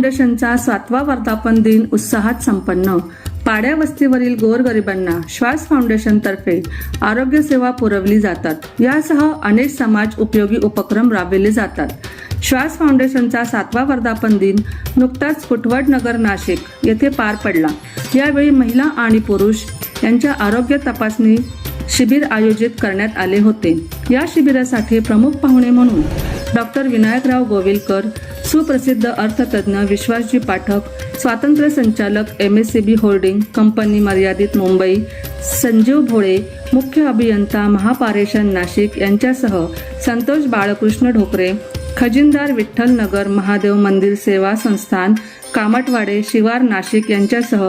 फाउंडेशनचा सातवा वर्धापन दिन उत्साहात संपन्न. पाड्या वस्तीवरील गोरगरिबांना श्वास फाउंडेशनतर्फे आरोग्य सेवा पुरवली जातात. यासह अनेक समाज उपयोगी उपक्रम राबविले जातात. श्वास फाउंडेशनचा सातवा वर्धापन दिन नुकताच कुटवड नगर नाशिक येथे पार पडला. यावेळी महिला आणि पुरुष यांच्या आरोग्य तपासणी शिबिर आयोजित करण्यात आले होते. या शिबिरासाठी प्रमुख पाहुणे म्हणून डॉक्टर विनायकराव गोविलकर सुप्रसिद्ध अर्थतज्ञ विश्वासजी पाठक स्वातंत्र्य संचालक M S C B holding company मर्यादित मुंबई संजीव भोळे मुख्य अभियंता महापारेषण नाशिक यांच्यासह संतोष बाळकृष्ण ढोकरे खजिनदार विठ्ठल नगर महादेव मंदिर सेवा संस्थान कामटवाडे शिवार नाशिक यांच्यासह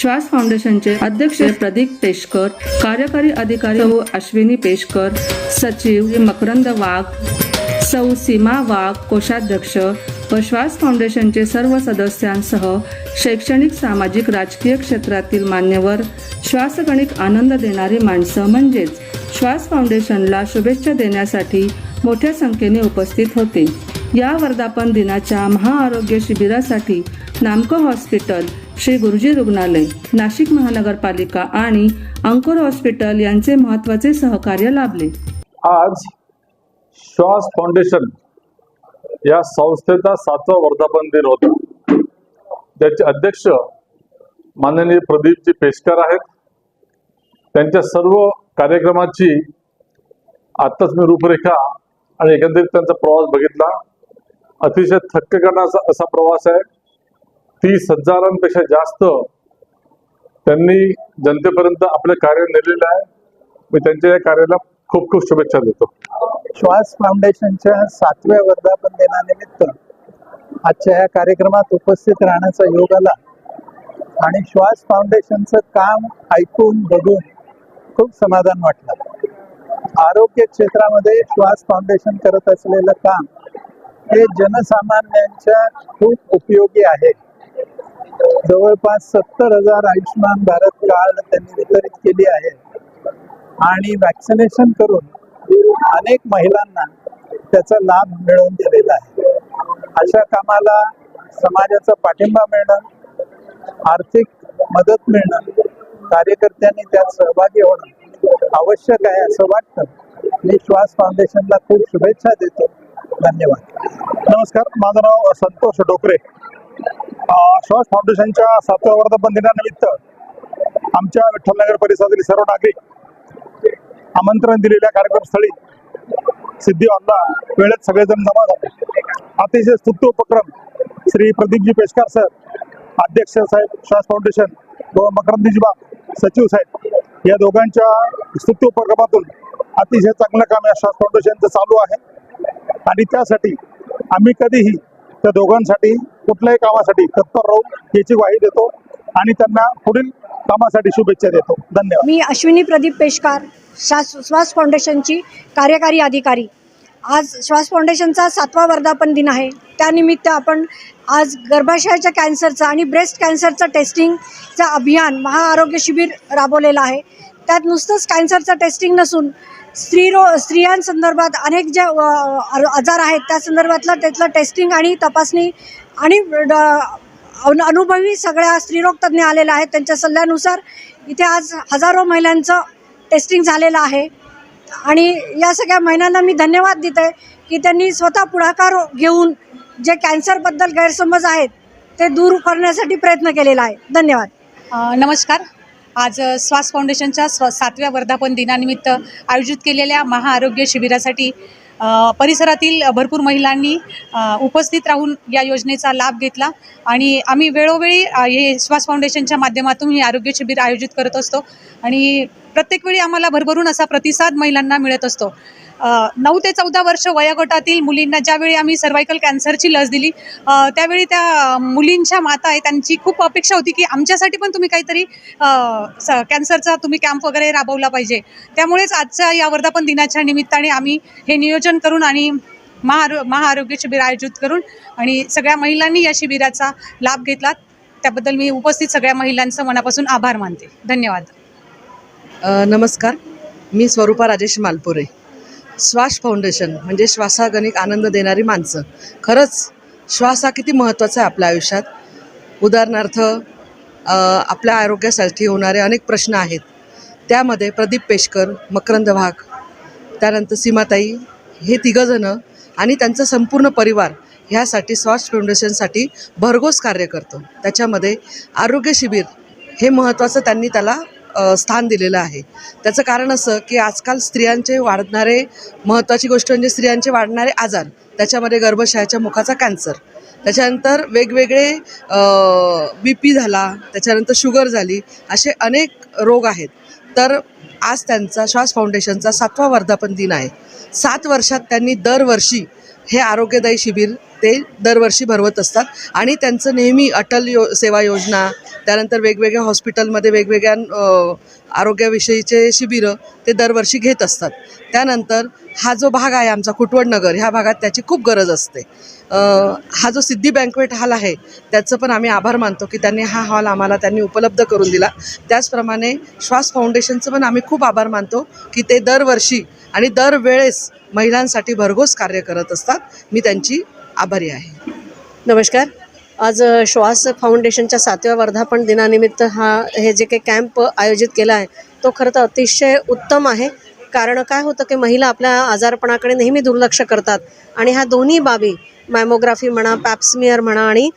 श्वास फाउंडेशनचे अध्यक्ष प्रदीप पेशकर कार्यकारी अधिकारी अश्विनी पेशकर सचिव मकरंद वाघ सौ सीमा वाघ कोषाध्यक्ष व श्वास फाउंडेशनचे सर्व सदस्यांसह शैक्षणिक सामाजिक राजकीय क्षेत्रातील मान्यवर श्वासगणिक आनंद देणारी माणसं म्हणजेच श्वास फाउंडेशनला शुभेच्छा देण्यासाठी मोठ्या संख्येने उपस्थित होते. या वर्धापन दिनाच्या महाआरोग्य शिबिरासाठी नामको हॉस्पिटल श्री गुरुजी रुग्णालय नाशिक महानगरपालिका आणि अंकुर हॉस्पिटल यांचे महत्त्वाचे सहकार्य लाभले. आज श्वास फाउंडेशन या संस्थेचा सातवा वर्धापन दिन होता. त्याचे अध्यक्ष माननीय प्रदीपजी पेशकर आहेत. त्यांच्या सर्व कार्यक्रमाची आत्ताच मी रूपरेखा आणि एकंदरीत त्यांचा प्रवास बघितला. अतिशय थक्क करण्याचा असा प्रवास आहे. तीस हजारांपेक्षा जास्त त्यांनी जनतेपर्यंत आपले कार्य नेलेलं आहे. मी त्यांच्या या कार्याला खूप खूप शुभेच्छा देतो. श्वास फाउंडेशनच्या सातव्या वर्धापन दिनानिमित्त आजच्या या कार्यक्रमात उपस्थित राहण्याचा योग आला. आणि श्वास फाउंडेशनचं काम ऐकून बघून खूप समाधान वाटलं. आरोग्य क्षेत्रामध्ये श्वास फाउंडेशन करत असलेलं काम हे जनसामान्यांच्या खूप उपयोगी आहे. जवळपास सत्तर हजार आयुष्यमान भारत कार्ड त्यांनी वितरित केली आहे. आणि वॅक्सिनेशन करून अनेक महिलांना त्याचा लाभ मिळवून दिलेला आहे. अशा कामाला समाजाचा पाठिंबा मिळणं आर्थिक मदत मिळणं कार्यकर्त्यांनी त्यात सहभागी होणं आवश्यक आहे असं वाटतं. मी श्वास फाउंडेशनला खूप शुभेच्छा देतो. धन्यवाद. नमस्कार माझं नाव संतोष डोकरे. श्वास फाउंडेशनच्या सातव्या वर्धापन दिनानिमित्त आमच्या विठ्ठलनगर परिसरातील सर्व नागरिक आमंत्रण दिलेल्या कार्यक्रमस्थळी सिद्धी हॉलला वेळेत सगळेजण जमा झाले. अतिशय स्तुत्य उपक्रम श्री प्रदीपजी पेशकार सर अध्यक्ष साहेब श्वास फाउंडेशन व मकरंदीजीबा सचिव साहेब या दोघांच्या स्तुत्य उपक्रमातून अतिशय चांगलं काम या श्वास फाउंडेशनचं चालू आहे. आणि त्यासाठी आम्ही कधीही त्या दोघांसाठी कुठल्याही कामासाठी तत्पर राहू याची ग्वाही देतो. आणि त्यांना पुढील कामासाठी शुभेच्छा देतो. धन्यवाद. मी अश्विनी प्रदीप पेशकार श्वास श्वास फाउंडेशनची कार्यकारी अधिकारी. आज श्वास फाउंडेशनचा सातवा वर्धापन दिन आहे. त्यानिमित्त आपण आज गर्भाशयाच्या कॅन्सरचं आणि ब्रेस्ट कॅन्सरचं टेस्टिंगचं अभियान महाआरोग्य शिबिर राबवलेलं आहे. त्यात नुसतंच कॅन्सरचं टेस्टिंग नसून स्त्रीरो स्त्रियांसंदर्भात अनेक जे आजार आहेत त्या संदर्भातलं त्यातलं टेस्टिंग आणि तपासणी आणि ड- अनुभवी सगळ्या स्त्रीरोग तज्ज्ञ आलेल्या आहेत. त्यांच्या सल्ल्यानुसार इथे आज हजारो महिलांचं टेस्टिंग झालेलं आहे. आणि या सगळ्या महिलांना मी धन्यवाद देते की त्यांनी स्वतः पुढाकार घेऊन जे कॅन्सरबद्दल गैरसमज आहेत ते दूर करण्यासाठी प्रयत्न केलेला आहे. धन्यवाद. नमस्कार. आज श्वास फाउंडेशनच्या स्व सातव्या वर्धापन दिनानिमित्त आयोजित केलेल्या महाआरोग्य शिबिरासाठी परिसरातील भरपूर महिलांनी उपस्थित राहून या योजनेचा लाभ घेतला. आणि आम्ही वेळोवेळी हे श्वास फाउंडेशनच्या माध्यमातून हे आरोग्य शिबिर आयोजित करत असतो. आणि प्रत्येक वेळी आम्हाला भरभरून असा प्रतिसाद महिलांना मिळत असतो. नऊ ते चौदा वर्ष वयोगटातील मुलींना ज्यावेळी आम्ही सर्वायकल कॅन्सरची लस दिली त्यावेळी त्या मुलींच्या माता आहे त्यांची खूप अपेक्षा होती की आमच्यासाठी पण तुम्ही काहीतरी स- कॅन्सरचा तुम्ही कॅम्प वगैरे राबवला पाहिजे. त्यामुळेच आजच्या या वर्धापन दिनाच्या निमित्ताने आम्ही हे नियोजन करून आणि महारो महाआरोग्य शिबिर आयोजित करून आणि सगळ्या महिलांनी या शिबिराचा लाभ घेतला. त्याबद्दल मी उपस्थित सगळ्या महिलांचं मनापासून आभार मानते. धन्यवाद. नमस्कार. मी स्वरूपा राजेश मालपुरे. श्वास फाउंडेशन म्हणजे श्वासागणिक आनंद देणारी माणसं. खरंच श्वास हा किती महत्त्वाचा आहे आपल्या आयुष्यात? उदाहरणार्थ आपल्या आरोग्यासाठी होणारे अनेक प्रश्न आहेत. त्यामध्ये प्रदीप पेशकर मकरंद वाघ त्यानंतर सीमाताई हे तिघंजणं आणि त्यांचा संपूर्ण परिवार ह्यासाठी श्वास फाउंडेशनसाठी भरघोस कार्य करतो. त्याच्यामध्ये आरोग्य शिबिर हे महत्त्वाचं त्यांनी त्याला स्थान दिलेलं आहे. त्याचं कारण असं की आजकाल स्त्रियांचे वाढणारे महत्त्वाची गोष्ट म्हणजे स्त्रियांचे वाढणारे आजार त्याच्यामध्ये गर्भाशयाच्या मुखाचा कॅन्सर. त्याच्यानंतर वेगवेगळे बी पी झाला त्याच्यानंतर शुगर झाली असे अनेक रोग आहेत. तर आज त्यांचा श्वास फाउंडेशनचा सातवा वर्धापन दिन आहे. सात वर्षात त्यांनी दरवर्षी हे आरोग्यदायी शिबिर ते दरवर्षी भरवत असतात. आणि त्यांचं नेहमी अटल यो सेवा योजना त्यानंतर वेगवेगळ्या हॉस्पिटलमध्ये वेगवेगळ्या आरोग्याविषयीचे शिबिरं ते दरवर्षी घेत असतात. त्यानंतर हा जो भाग आहे आमचा कुटवड नगर ह्या भागात त्याची खूप गरज असते. हा जो सिद्धी बँकवेट हॉल आहे त्याचं पण आम्ही आभार मानतो की त्यांनी हा हॉल आम्हाला त्यांनी उपलब्ध करून दिला. त्याचप्रमाणे श्वास फाउंडेशनचं पण आम्ही खूप आभार मानतो की ते दरवर्षी आणि दरवेळेस महिलांसाठी भरघोस कार्य करत असतात. मी त्यांची आभारी आहे. नमस्कार. आज श्वास फाउंडेशनच्या सातव्या वर्धापन दिनानिमित्त हा हे जे काही कॅम्प आयोजित केला आहे तो खरं तर अतिशय उत्तम आहे. कारण काय होतं की महिला आपल्या आजारपणाकडे नेहमी दुर्लक्ष करतात आणि ह्या दोन्ही बाबी मॅमोग्राफी म्हणा पॅप्समियर म्हणा आणि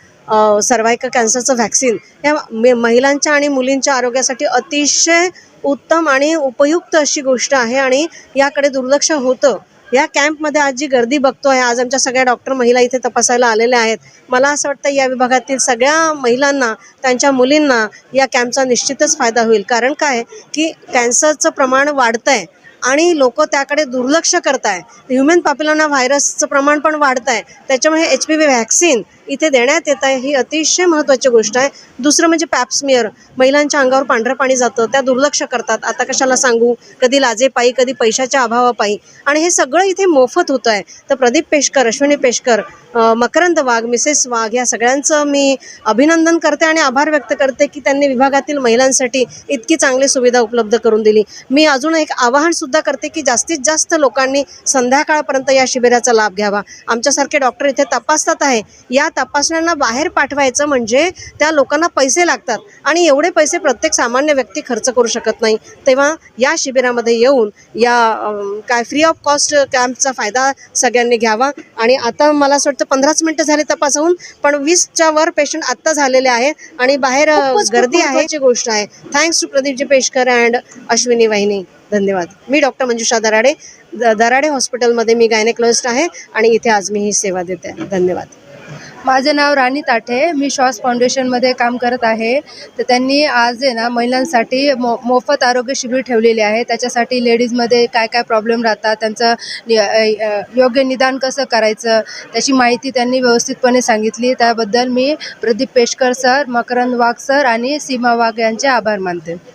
सर्वायकल कॅन्सरचं व्हॅक्सिन या मे- महिलांच्या आणि मुलींच्या आरोग्यासाठी अतिशय उत्तम आणि उपयुक्त अशी गोष्ट आहे आणि याकडे दुर्लक्ष होतं. या कॅम्पमध्ये आज जी गर्दी बघतोय आज आमच्या सगळ्या डॉक्टर महिला इथे तपासायला आलेल्या आहेत. मला असं वाटतं या विभागातील सगळ्या महिलांना त्यांच्या मुलींना या कॅम्पचा निश्चितच फायदा होईल. कारण काय? की कॅन्सरचं प्रमाण वाढतं आहे आणि लोक त्याकडे दुर्लक्ष करत आहे ह्युमन पॉप्युलना व्हायरसचं प्रमाण पण वाढतं आहे त्याच्यामुळे एच पी व्ही व्हॅक्सिन इथे देण्यात येत आहे. ही अतिशय महत्त्वाची गोष्ट आहे. दुसरं म्हणजे पॅप्समियर महिलांच्या अंगावर पांढरं पाणी जातं. त्या दुर्लक्ष करतात. आता कशाला सांगू? कधी लाजेपायी कधी पैशाच्या अभावापायी. आणि हे सगळं इथे मोफत होतं आहे तर प्रदीप पेशकर अश्विनी पेशकर मकरंद वाघ मिसेस वाघ या सगळ्यांचं मी अभिनंदन करते आणि आभार व्यक्त करते की त्यांनी विभागातील महिलांसाठी इतकी चांगली सुविधा उपलब्ध करून दिली. मी अजून एक आवाहनसुद्धा करते की जास्तीत जास्त लोकांनी संध्याकाळपर्यंत या शिबिराचा लाभ घ्यावा. आमच्यासारखे डॉक्टर इथे तपासतात आहे. या तपासण्यांना बाहेर पाठवायचं म्हणजे त्या लोकांना पैसे लागतात आणि एवढे पैसे प्रत्येक सामान्य व्यक्ती खर्च करू शकत नाही. तेव्हा या शिबिरामध्ये येऊन या काय फ्री ऑफ कॉस्ट कॅम्पचा फायदा सगळ्यांनी घ्यावा. आणि आता मला असं वाटतं पंधराच मिनटं झाले तपास होऊन पण वीसच्या वर पेशंट आत्ता झालेले आहेत आणि बाहेर गर्दी आहे. गोष्ट आहे. Thanks to Pradeepji Peshkar and Ashwini वाहिनी. धन्यवाद. मी डॉक्टर मंजुषा दराडे द- दराडे हॉस्पिटलमध्ये मी गायनेकॉलॉजिस्ट आहे आणि इथे आज मी ही सेवा देते. धन्यवाद. माझं नाव राणी ताठे मी श्वास फाउंडेशनमध्ये काम करत आहे. तर त्यांनी आज आहे ना महिलांसाठी मो मोफत आरोग्य शिबिर ठेवलेले आहे. त्याच्यासाठी लेडीजमध्ये काय काय प्रॉब्लेम राहतात त्यांचं योग्य निदान कसं करायचं त्याची माहिती त्यांनी व्यवस्थितपणे सांगितली. त्याबद्दल मी प्रदीप पेशकर सर मकरंद वाघ सर आणि सीमा वाघ यांचे आभार मानते.